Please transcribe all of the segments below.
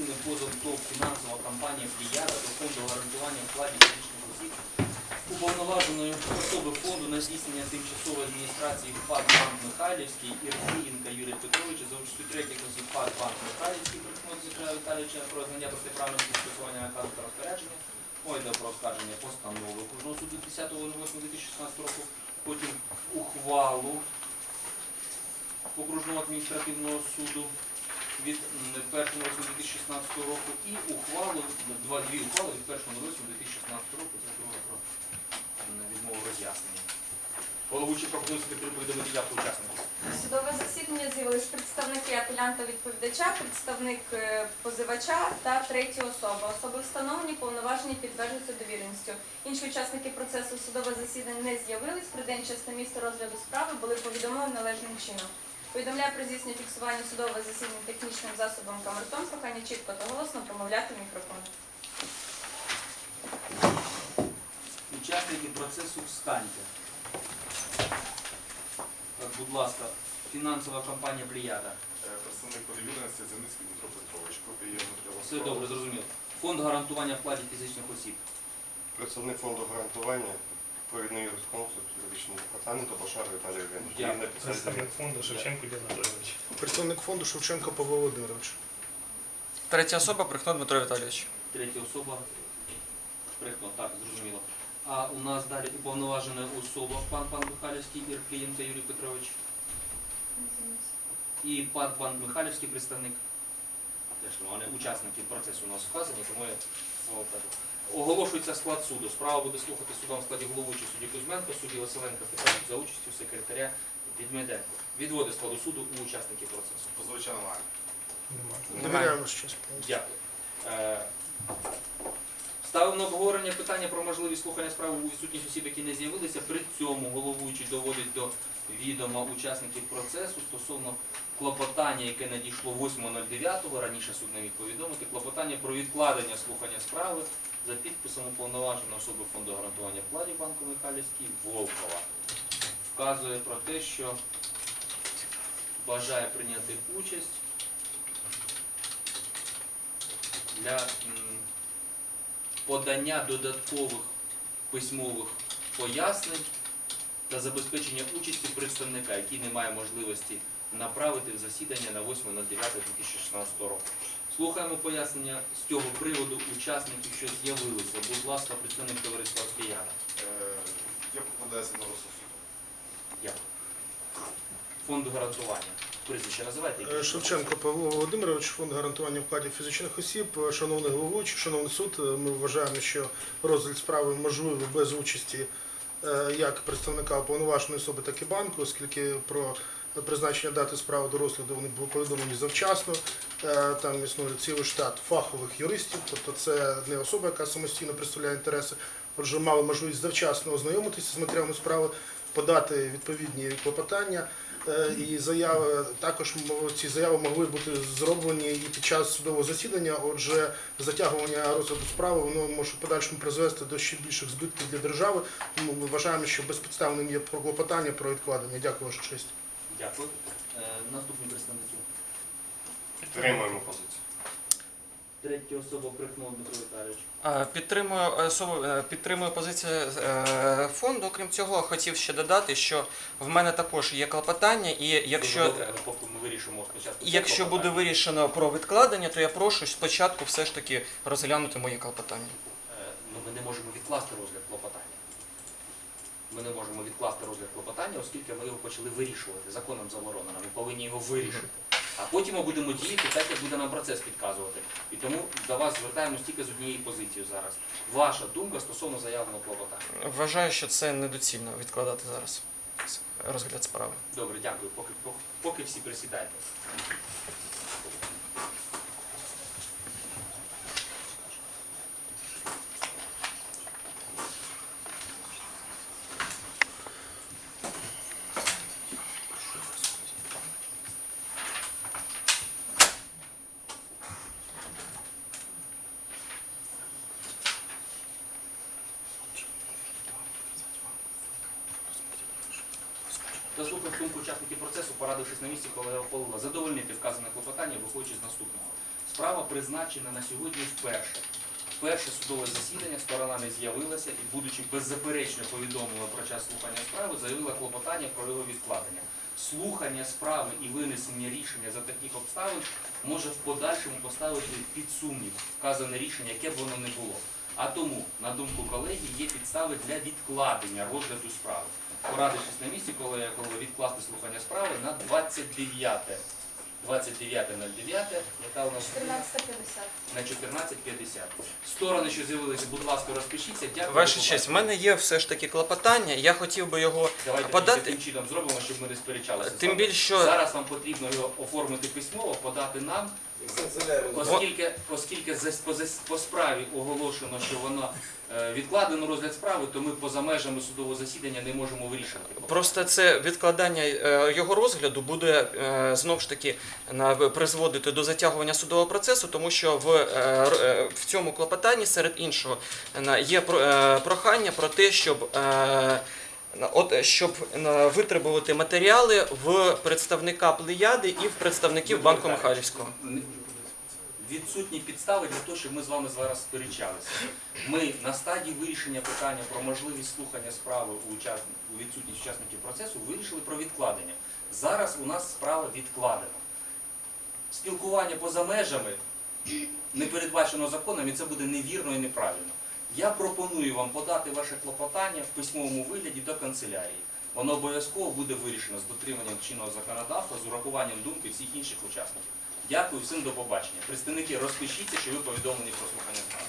апеляційним позовом ТОВ фінансова компанія «Пліяда» до фонду гарантування вкладів фізичних осіб. Уповноваженої особи фонду на здійснення тимчасової адміністрації ПАД Банк Михайлівський Ірфієнка Юрія Петровича за участю третіх осіб ПАД Банк Михайлівський Прикмовці Михайла Віталійовича про знання протиправності скасування наказу та розпорядження Ойда про оскарження постанови окружного суду 10.08.2016 року, потім ухвалу окружного адміністративного суду від 1.08.2016 року і ухвалу, два, дві ухвали від 1.08.2016 року, це друга про відмову роз'яснення. Головуючий пропонує повідомити явку учасників. Судове засідання з'явились представники апелянта відповідача, представник е, позивача та третя особа. Особи встановлені, повноважені підтверджуються довіреністю. Інші учасники процесу судове засідання не з'явились. День час та місце розгляду справи були повідомлені належним чином. Повідомляю про здійснення фіксування судового засідання технічним засобом камертон. Прохання чітко та голосно промовляти мікрофон. Учасники процесу встаньте. Так, будь ласка, фінансова компанія Пліяда. Е, Представник подовіреності Зеницький Дмитро Петрович. Копія матеріалу Все добре, зрозуміло. Фонд гарантування вкладів фізичних осіб. Представник фонду гарантування, провідний юрисконсульт юридичного департаменту Башар Віталій Євгенович. Представник фонду Шевченко Юрій Анатолійович. Представник фонду Шевченко Павло Володимирович. Третя особа Брехно Дмитро Віталійович. Третя особа. Брехно, так, зрозуміло. А у нас далі уповноважена особа, пан пан Михайлівський, Ірклієнко Юрій Петрович. І пан пан Михайлівський представник. Теж вони учасники процесу у нас вказані, тому я о, кажу. Оголошується склад суду. Справа буде слухати судом в складі головуючий судді Кузьменко, судді Василенко Степанюк за участю секретаря Відмеденко. Відводи складу суду у учасників процесу. Позивача немає. Немає. Довіряємо щось. Дякую. Е, Ставимо на обговорення питання про можливість слухання справи у відсутність осіб, які не з'явилися. При цьому головуючий доводить до відома учасників процесу стосовно клопотання, яке надійшло 8.09, раніше суд не міг повідомити, клопотання про відкладення слухання справи за підписом уповноваженої особи фонду гарантування вкладів банку Михайлівський Волкова. Вказує про те, що бажає прийняти участь для подання додаткових письмових пояснень та забезпечення участі представника, який не має можливості направити в засідання на 8.09.2016 року. Слухаємо пояснення з цього приводу учасників, що з'явилися. Будь ласка, представник товариства Кияна. Е, Я покладаюся на розсуд. Дякую. Фонду гарантування. Прізвище називайте. які Е, Шевченко Павло Володимирович, фонд гарантування вкладів фізичних осіб. Е, Шановний головуючий, шановний суд, ми вважаємо, що розгляд справи можливий без участі як представника уповноваженої особи, так і банку, оскільки про призначення дати справи до розгляду вони були повідомлені завчасно. Е, Там існує цілий штат фахових юристів, тобто це не особа, яка самостійно представляє інтереси. Отже, мали можливість завчасно ознайомитися з матеріалами справи, подати відповідні клопотання. Е, І заяви також ці заяви могли бути зроблені і під час судового засідання. Отже, затягування розгляду справи воно може в подальшому призвести до ще більших збитків для держави. Тому ми вважаємо, що безпідставним є клопотання про відкладення. Дякую, ваша честь. Дякую. Е, Наступні представники. Підтримуємо позицію. Третя особа Брехнов Дмитро Віталійович. Е, Підтримую особу, е, підтримую позицію фонду. Окрім цього, хотів ще додати, що в мене також є клопотання, і якщо, добре, поки ми вирішимо спочатку. якщо буде вирішено про відкладення, то я прошу спочатку все ж таки розглянути мої клопотання. Ну, ми не можемо відкласти розгляд клопотання. Ми не можемо відкласти розгляд клопотання, оскільки ми його почали вирішувати. Законом заборонено. Ми повинні його вирішити. А потім ми будемо діяти так, як буде нам процес підказувати. І тому до вас звертаємось тільки з однієї позиції зараз. Ваша думка стосовно заявленого клопотання. Вважаю, що це недоцільно відкладати зараз розгляд справи. Добре, дякую. Поки, поки, поки всі присідайте. Заслухав думку учасників процесу, порадившись на місці, колега ухвалила задовольнити вказане клопотання, виходячи з наступного. Справа призначена на сьогодні вперше. Перше судове засідання сторона не з'явилася і, будучи беззаперечно повідомлена про час слухання справи, заявила клопотання про його відкладення. Слухання справи і винесення рішення за таких обставин може в подальшому поставити під сумнів вказане рішення, яке б воно не було. А тому, на думку колеги, є підстави для відкладення розгляду справи. Порадившись на місці, коли я коли відкласти слухання справи на 29 29.09, яка у нас 14.50. на 14.50. Сторони, що з'явилися, будь ласка, розпишіться. Дякую. Ваша честь, в мене є все ж таки клопотання. Я хотів би його Давайте подати- таким чином зробимо, щоб ми не сперечалися. з Тим вами. більше, що- зараз вам потрібно його оформити письмово, подати нам, оскільки, оскільки за- по, зас- по справі оголошено, що воно е, відкладено розгляд справи, то ми поза межами судового засідання не можемо вирішувати. Просто це відкладання е, його розгляду буде е, знов ж таки призводити до затягування судового процесу, тому що в, в цьому клопотанні серед іншого є про- прохання про те, щоб. От щоб е, витребувати матеріали в представника Плеяди і в представників Банку Михайлівського. Відсутні підстави для того, щоб ми з вами зараз сперечалися. Ми на стадії вирішення питання про можливість слухання справи у відсутність учасників процесу вирішили про відкладення. Зараз у нас справа відкладена. Спілкування поза межами не передбачено законом, і це буде невірно і неправильно. Я пропоную вам подати ваше клопотання в письмовому вигляді до канцелярії. Воно обов'язково буде вирішено з дотриманням чинного законодавства, з урахуванням думки всіх інших учасників. Дякую всім до побачення. Представники, розпишіться, що ви повідомлені про слухання справи.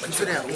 Канцелярія.